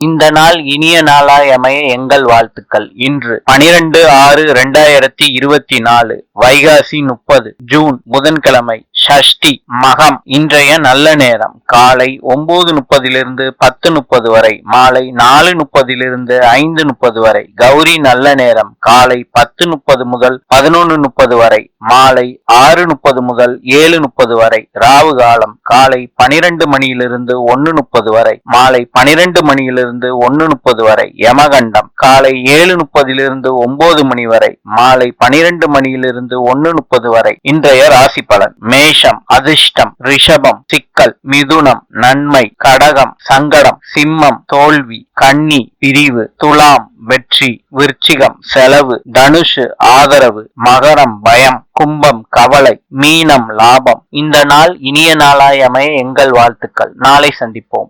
இந்த நாள் இனிய நாளாய் அமைய எங்கள் வாழ்த்துக்கள். இன்று பனிரெண்டு ஆறு இரண்டாயிரத்தி இருபத்தி நாலு வைகாசி முப்பது ஜூன் புதன்கிழமை ஷஷ்டி மகம் இன்றைய நல்ல நேரம். காலை ஒன்பது முப்பதிலிருந்து பத்து முப்பது வரை மாலை நாலு முப்பதிலிருந்து ஐந்து முப்பது வரை. கௌரி நல்ல நேரம். காலை பத்து முப்பது முதல் பதினொன்று முப்பது வரை மாலை ஆறு முப்பது முதல் ஏழு முப்பது வரை. ராவு காலம். காலை பனிரெண்டு மணியிலிருந்து ஒன்னு முப்பது வரை மாலை பனிரெண்டு மணியிலிருந்து ஒன்னு முப்பது வரை. யமகண்டம். காலை ஏழு முப்பதிலிருந்து ஒன்பது மணி வரை மாலை பனிரெண்டு மணியிலிருந்து ஒன்னு முப்பது வரை இன்றைய ராசி பலன். மேஷம் அதிர்ஷ்டம் ரிஷபம் சிக்கல் மிதுனம் நன்மை கடகம் சங்கடம் சிம்மம் தோல்வி கன்னி பிரிவு துலாம் வெற்றி விருச்சிகம் செலவு தனுஷு ஆதரவு மகரம் பயம் கும்பம் கவலை மீனம் லாபம். இந்த நாள் இனிய நாளாய் அமைய எங்கள் வாழ்த்துக்கள். நாளை சந்திப்போம்.